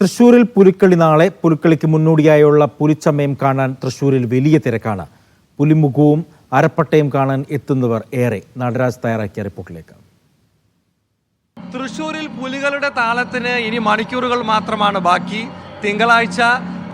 തൃശൂരിൽ പുലിക്കളി നാളെ. പുലിക്കളിക്ക് മുന്നോടിയായുള്ള പുലിച്ചമയം കാണാൻ തൃശൂരിൽ വലിയ തിരക്കാണ്. പുലിമുഖവും അരപ്പട്ടയും കാണാൻ എത്തുന്നവർ ഏറെ. നടരാജ് തയ്യാറാക്കിയ റിപ്പോർട്ടിലേക്ക്. തൃശൂരിൽ പുലികളുടെ താളത്തിന് ഇനി മണിക്കൂറുകൾ മാത്രമാണ് ബാക്കി. തിങ്കളാഴ്ച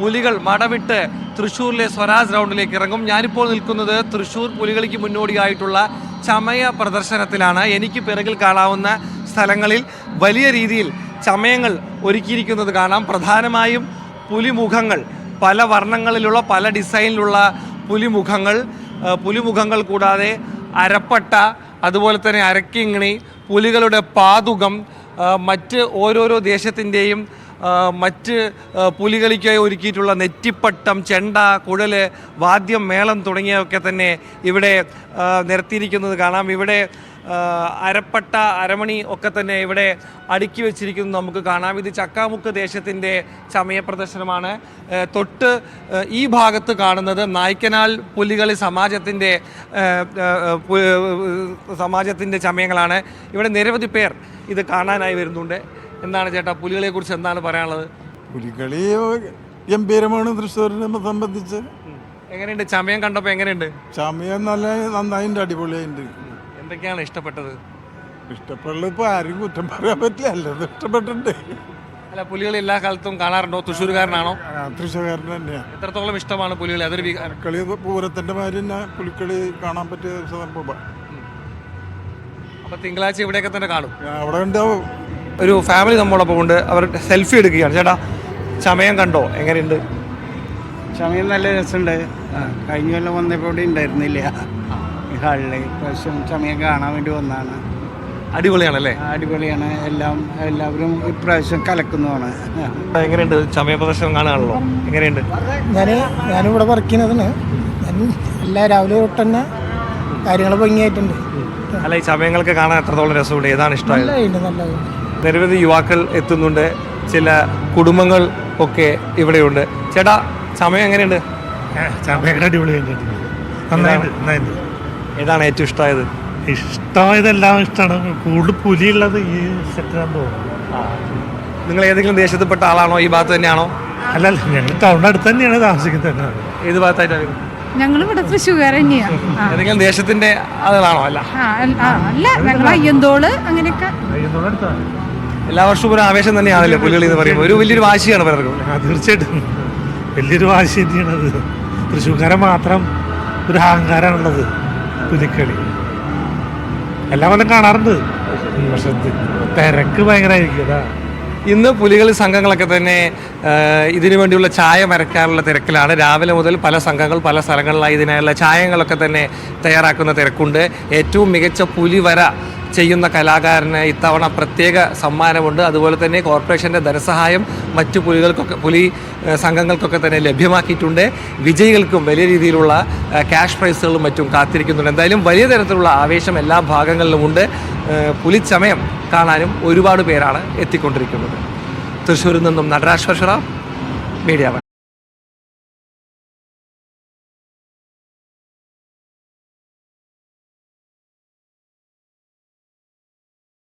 പുലികൾ മടവിട്ട് തൃശൂരിലെ സ്വരാജ് റൗണ്ടിലേക്ക് ഇറങ്ങും. ഞാനിപ്പോൾ നിൽക്കുന്നത് തൃശൂർ പുലികളിക്ക് മുന്നോടിയായിട്ടുള്ള ചമയ പ്രദർശനത്തിലാണ്. എനിക്ക് പിറകിൽ കാണാവുന്ന സ്ഥലങ്ങളിൽ വലിയ രീതിയിൽ ചമയങ്ങൾ ഒരുക്കിയിരിക്കുന്നത് കാണാം. പ്രധാനമായും പുലിമുഖങ്ങൾ. പല വർണങ്ങളിലുള്ള പല ഡിസൈനിലുള്ള പുലിമുഖങ്ങൾ. പുലിമുഖങ്ങൾ കൂടാതെ അരപ്പട്ട അതുപോലെ തന്നെ അരക്കിങ്ങിണി പുലികളുടെ പാതുകം മറ്റ് ഓരോരോ ദേശത്തിന്റെയും മറ്റ് പുലികളിക്കായി ഒരുക്കിയിട്ടുള്ള നെറ്റിപ്പട്ടം ചെണ്ട കുഴൽ വാദ്യം മേളം തുടങ്ങിയവയൊക്കെ തന്നെ ഇവിടെ നിരത്തിയിരിക്കുന്നത് കാണാം. ഇവിടെ അരപ്പട്ട അരമണി ഒക്കെ തന്നെ ഇവിടെ അടുക്കി വെച്ചിരിക്കുന്നത് നമുക്ക് കാണാം. ഇത് ചക്കാമുക്ക് ദേശത്തിന്റെ ചമയ പ്രദർശനമാണ്. തൊട്ട് ഈ ഭാഗത്ത് കാണുന്നത് നായ്ക്കനാൽ പുലികളി സമാജത്തിന്റെ സമാജത്തിന്റെ ചമയങ്ങളാണ്. ഇവിടെ നിരവധി പേർ ഇത് കാണാനായി വരുന്നുണ്ട്. എന്താണ് ചേട്ടാ പുലികളെക്കുറിച്ച് എന്താണ് പറയാനുള്ളത്? പുലികളി ഗംഭീരമാണ് തൃശ്ശൂരിനെ സംബന്ധിച്ച്. എങ്ങനെയുണ്ട്? ചമയം കണ്ടപ്പോൾ എങ്ങനെയുണ്ട്? ചമയം നല്ല നന്നായിട്ടുണ്ട് അടിപൊളിയായിട്ടുണ്ട്. എന്തൊക്കെയാണ് ഇഷ്ടപ്പെട്ടത്? ഇഷ്ടപ്പെടുന്നത് ഇപ്പോൾ ആരും കുറ്റം പറയാൻ പറ്റില്ല അല്ലത് ഇഷ്ടപ്പെട്ടിട്ടുണ്ട്. അല്ല പുലികൾ എല്ലാ കാലത്തും കാണാറുണ്ടോ? തൃശ്ശൂർകാരനാണോ തൃശ്ശൂർകാരൻ തന്നെയാണ് എത്രത്തോളം ഇഷ്ടമാണ് പുലികളെ? അതൊരു കളി പൂരത്തിന്റെ മാതിരി തന്നെ പുലിക്കളി കാണാൻ പറ്റിയ ഒരു സംഭവം അപ്പോൾ തിങ്കളാഴ്ച ഇവിടെയൊക്കെ തന്നെ കാണും. അവിടെ ഉണ്ടാവും ഒരു ഫാമിലി നമ്മളോടൊപ്പം ഉണ്ട്. അവർ സെൽഫി എടുക്കുകയാണ്. ചേട്ടാ ചമയം കണ്ടോ? എങ്ങനെയുണ്ട്? സമയം നല്ല രസമുണ്ട്. കഴിഞ്ഞ കൊല്ലം വന്നപ്പോൾ ഇവിടെ ഉണ്ടായിരുന്നില്ല. ഹാളിൽ ഇപ്രാവശ്യം സമയം കാണാൻ വേണ്ടി വന്നാണ് അടിപൊളിയാണല്ലേ? അടിപൊളിയാണ്. എല്ലാം എല്ലാവരും ഇപ്രാവശ്യം കലക്കുന്നതാണ്. എങ്ങനെയുണ്ട്? ചമയ പ്രദർശനം കാണാണല്ലോ എങ്ങനെയുണ്ട്? ഞാൻ ഞാനിവിടെ വർക്ക് ചെയ്യുന്നതിന് ഞാൻ എല്ലാ രാവിലെ തൊട്ട് തന്നെ കാര്യങ്ങൾ ഭംഗിയായിട്ടുണ്ട്. അല്ല ഈ സമയങ്ങൾക്ക് കാണാൻ എത്രത്തോളം രസമുണ്ട്? ഏതാണ് ഇഷ്ടമായത്? നിരവധി യുവാക്കൾ എത്തുന്നുണ്ട്. ചില കുടുംബങ്ങൾ ഒക്കെ ഇവിടെയുണ്ട്. ചേട്ടാ ചമയം എങ്ങനെയുണ്ട്? ചമയൊക്കെ അടിപൊളിയായിട്ട് നന്നായിട്ട് നന്നായിട്ട് ഏതാണ് ഏറ്റവും ഇഷ്ടമായത് ഇഷ്ടമായതെല്ലാം ഇഷ്ടമാണ് കൂടുതൽ പുലിയുള്ളത് ഈ സെറ്റിനാന്ന് തോന്നുന്നു. നിങ്ങൾ ഏതെങ്കിലും ദേശത്തിൽപ്പെട്ട ആളാണോ? ഈ ഭാഗത്ത് തന്നെയാണോ? അല്ലല്ല ഞങ്ങൾ ടൗണിന്റെ അടുത്ത് തന്നെയാണ് താമസിക്കുന്നത് ഏത് ഭാഗത്തായിട്ടാണ് ഞങ്ങൾ ഇവിടെ തൃശ്ശൂർ തന്നെയാണ് ഏതെങ്കിലും ദേശത്തിന്റെ ആളുകളാണോ? അല്ല. അല്ല- ഞങ്ങൾ അയ്യന്തോൾ അങ്ങനെയൊക്കെ. എല്ലാ വർഷവും ഒരു ആവേശം തന്നെയാണല്ലേ പുലികളി എന്ന് പറയുമ്പോൾ ഒരു വലിയൊരു വാശിയാണ് പലർക്കും. തീർച്ചയായിട്ടും. വലിയൊരു വാശി തന്നെയാണത്. തൃശ്ശൂർക്കാരെ മാത്രം ഒരു അഹങ്കാരമാണുള്ളത്. പുലിക്കളി എല്ലാ കൊല്ലം കാണാറുണ്ട്. പക്ഷെ തിരക്ക് ഭയങ്കരമായിരിക്കും അതാ. ഇന്ന് പുലികളി സംഘങ്ങളൊക്കെ തന്നെ ഇതിനു വേണ്ടിയുള്ള ചായ വരയ്ക്കാനുള്ള തിരക്കിലാണ്. രാവിലെ മുതൽ പല സംഘങ്ങൾ പല സ്ഥലങ്ങളിലായി ഇതിനായുള്ള ചായങ്ങളൊക്കെ തന്നെ തയ്യാറാക്കുന്ന തിരക്കുണ്ട്. ഏറ്റവും മികച്ച പുലി വര ചെയ്യുന്ന കലാകാരന് ഇത്തവണ പ്രത്യേക സമ്മാനമുണ്ട്. അതുപോലെ തന്നെ കോർപ്പറേഷന്റെ ധനസഹായം മറ്റു പുലികൾക്കൊക്കെ പുലി സംഘങ്ങൾക്കൊക്കെ തന്നെ ലഭ്യമാക്കിയിട്ടുണ്ട്. വിജയികൾക്കും വലിയ രീതിയിലുള്ള ക്യാഷ് പ്രൈസുകളും മറ്റും കാത്തിരിക്കുന്നുണ്ട്. എന്തായാലും വലിയ തരത്തിലുള്ള ആവേശം എല്ലാ ഭാഗങ്ങളിലുമുണ്ട് പുലിച്ചമയം കാണാനും ഒരുപാട് പേരാണ് എത്തിക്കൊണ്ടിരിക്കുന്നത്. തൃശ്ശൂരിൽ നിന്നും നടരാജ് വർഷറ മീഡിയ